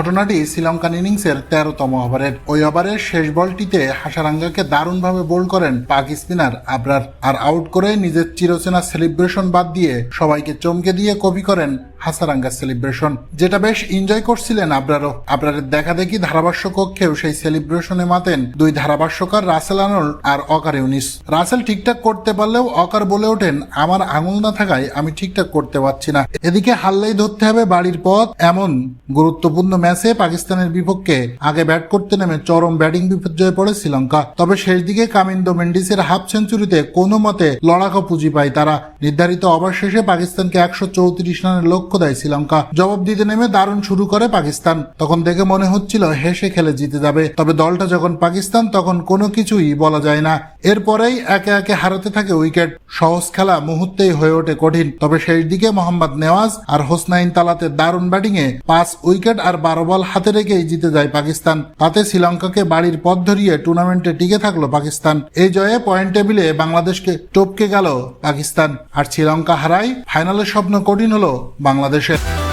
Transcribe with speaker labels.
Speaker 1: ঘটনাটি শ্রীলঙ্কান ইনিংসের তেরোতম ওভারের। ওই ওভারের শেষ বলটিতে হাসারাঙ্গাকে দারুণভাবে বোল করেন পাক স্পিনার আবরার। আর আউট করে নিজের চিরচেনা সেলিব্রেশন বাদ দিয়ে সবাইকে চমকে দিয়ে কপি করেন হাসারাঙ্গার সেলিব্রেশন যেটা বেশ এনজয় করছিলেন আবরারও। আবরারের দেখা দেখি ধারাভাষ্য কক্ষেও সেই সেলিব্রেশনে মাতেন দুই ধারাভাষ্যকার রাসেল আনল আর অকার ইউনিস। রাসেল ঠিকঠাক করতে পারলেও অকার বলে ওঠেন, আমার আঙুল না থাকায় আমি ঠিকঠাক করতে পারছি না। এদিকে হাল্লাই ধরতে হবে বাড়ির পথ। এমন গুরুত্বপূর্ণ ম্যাচে পাকিস্তানের বিপক্ষে আগে ব্যাট করতে নেমে চরম ব্যাটিং বিপর্যয়ে পড়ে শ্রীলঙ্কা। তবে শেষ দিকে কামিন্দো মেন্ডিসের হাফ সেঞ্চুরিতে কোনো মতে লড়াকা পুঁজি পায় তারা। নির্ধারিত ওভার শেষে পাকিস্তানকে একশো চৌত্রিশ রানের লক্ষ্য দেয় শ্রীলঙ্কা জবাব দিতে নেমে দারুণ শুরু করে পাকিস্তান। তখন দেখে মনে হচ্ছিল হেসে খেলে জিতে যাবে। তবে দলটা যখন পাকিস্তান, তখন কোনো কিছুই বলা যায় না। এরপরেই একে একে হারাতে থাকে উইকেট। সহজ খেলা মুহূর্তেই হয়ে ওঠে কঠিন। তবে শেষ দিকে মোহাম্মদ নেওয়াজ আর হোসনাইন তালাতে দারুণ ব্যাটিংয়ে পাঁচ উইকেট আর বারো বল হাতে রেখেই জিতে যায় পাকিস্তান। তাতে শ্রীলঙ্কাকে বাড়ির পথ ধরিয়ে টুর্নামেন্টে টিকে থাকল পাকিস্তান। এই জয়ে পয়েন্ট টেবিলে বাংলাদেশকে টপকে গেল পাকিস্তান। আর শ্রীলঙ্কা হারায় ফাইনালের স্বপ্ন কঠিন হলো বাংলাদেশের